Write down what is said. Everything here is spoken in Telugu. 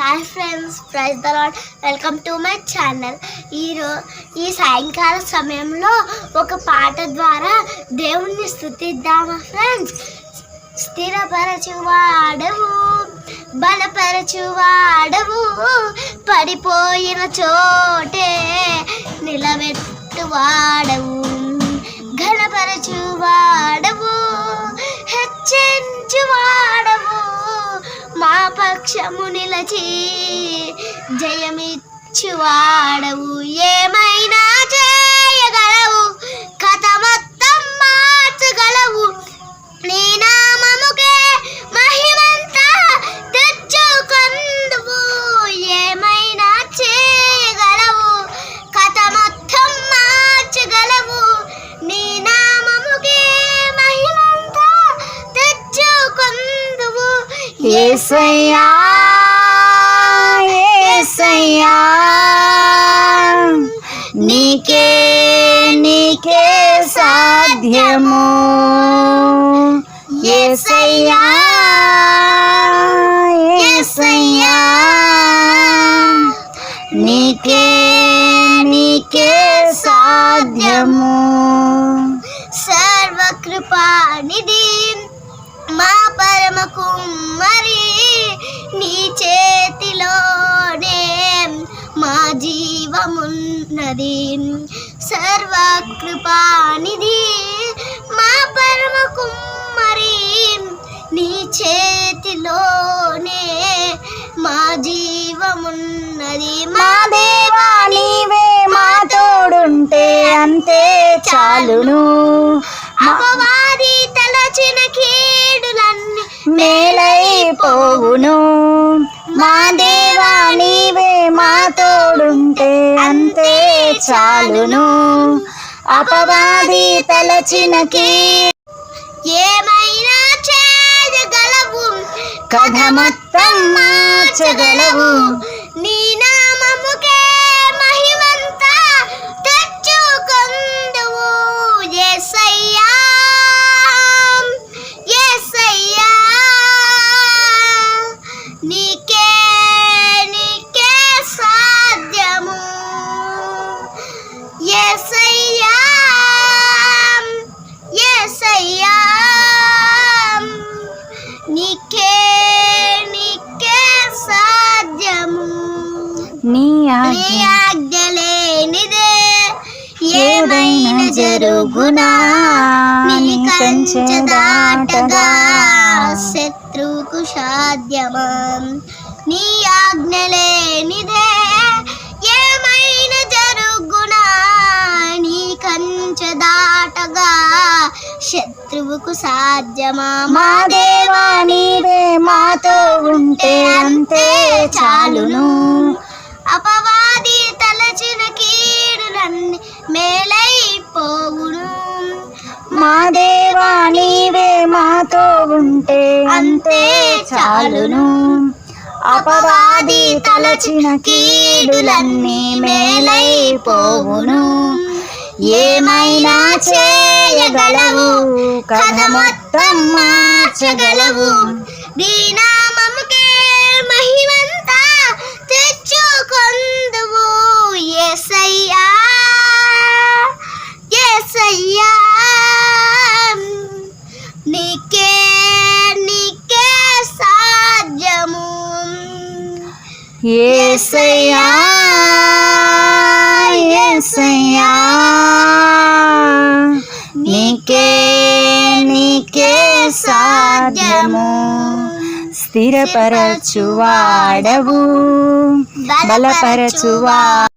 Hi friends praise the Lord welcome to my channel ఈరో ఈ సాయంకాల సమయంలో ఒక పాట ద్వారా దేవుణ్ణి స్థుతిద్దామా ఫ్రెండ్స్ స్థిరపరచువాడవు బలపరచువాడవు పడిపోయిన చోటే నిలబెట్టువాడవు ఘనపరచువాడవు హెచ్చించువాడు పక్షము నిలచి జయమిచ్చువాడవు. ఏమైనా చేయగల ఏసయ్యా ఏసయ్యా నీకే నీకే సాధ్యము ఏసయ్యా ఏసయ్యా నీకే నీకే సాధ్యము సర్వకృపానిధి జీవమున్నది సర్వకృపానిధి మా పరమ కుమ్మరి నీ చేతిలోనే మా జీవమున్నది. మా దేవా నీవే మా తోడుంటే అంతే చాలును. అపవాది తలచిన కీడులన్నీ మేలైపోవును మా దేవా చాలును. అపవాది తలచిన కీ. ఏమైనా చేయగలవు కథ మొత్తం మార్చగలవు. నీకే నీకే సాధ్యము. నీ ఆజ్ఞ ఆజ్ఞ లేనిదే ఏదైనా జరుగునా? నీ కంచె దాటగా శత్రువుకు సాధ్యమా? నీ ఆజ్ఞ లేనిదే శత్రువుకు సాధ్యమా? మా దేవా నీవే మాతో ఉంటే అంతే చాలును. అపవాది తలచిన కీడులన్నీ మేలైపోవును. మా దేవా నీవే మాతో ఉంటే అంతే చాలును. అపవాది తలచిన కీడులన్నీ మేలైపోవును. ఏమైనా చేయగలవు? కథ మొత్తం మార్చగలవు. నీ నామముకే మహిమంతా తెచ్చుకొందువు యేసయ్యా యేసయ్యా నీకే నీకే సాధ్యము బలము స్థిరపరచువాడవు బలపరచువా